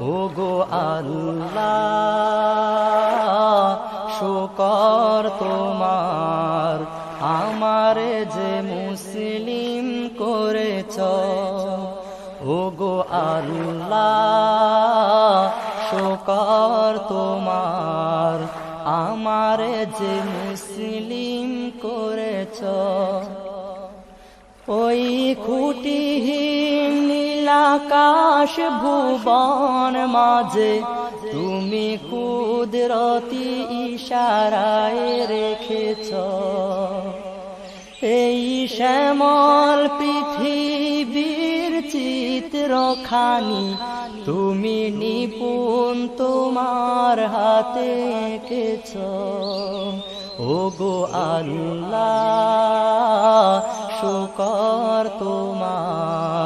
ও গো আল্লাহ, শুকর তোমার। আমার যে মুসলিম করেছ ও গো আল্লাহ, শুকর তোমার। আমার যে মুসলিম করেছ, ওই খুঁটিহীন নীলাকাশ ভুবন মাঝে, তুমি কুদরতি ইশারায় রেখেছ। এই শ্যামল পৃথিবীর চিত্রখানি, তুমি নিপুণ তোমার হাতে এঁকেছ। ও গো আল্লাহ, শুকর তোমার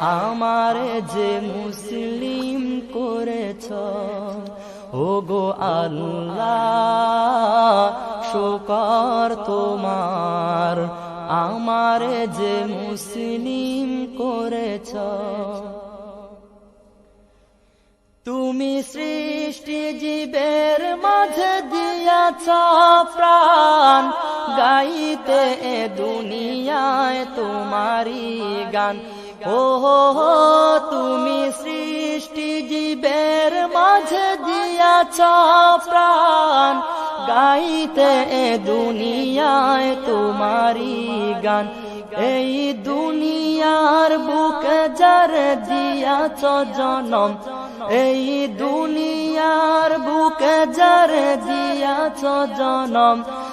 আমার যে মুসলিম করেছ ও গো আল্লাহ, শুকর তোমার। আমার যে মুসলিম করেছ, তুমি সৃষ্টি জীবের মাঝে দিয়াছ প্রাণ। গাইতে এ দুনিয়ায় তোমারি গান। ও তুমি সৃষ্টি জীবের মাঝে দিয়াছ প্রাণ। গাইতে এ দুনিয়ায় তোমারি গান। এই দুনিয়ার বুকে যার দিয়াছ জনম এই দুনিয়ার বুকে যার দিয়াছ জনম।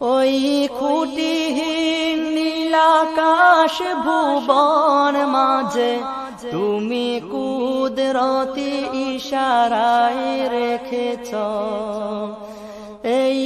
ওই খুঁটিহীন নীলাকাশ ভুবন মাঝে তুমি কুদরতি ইশারায় রেখেছ। এই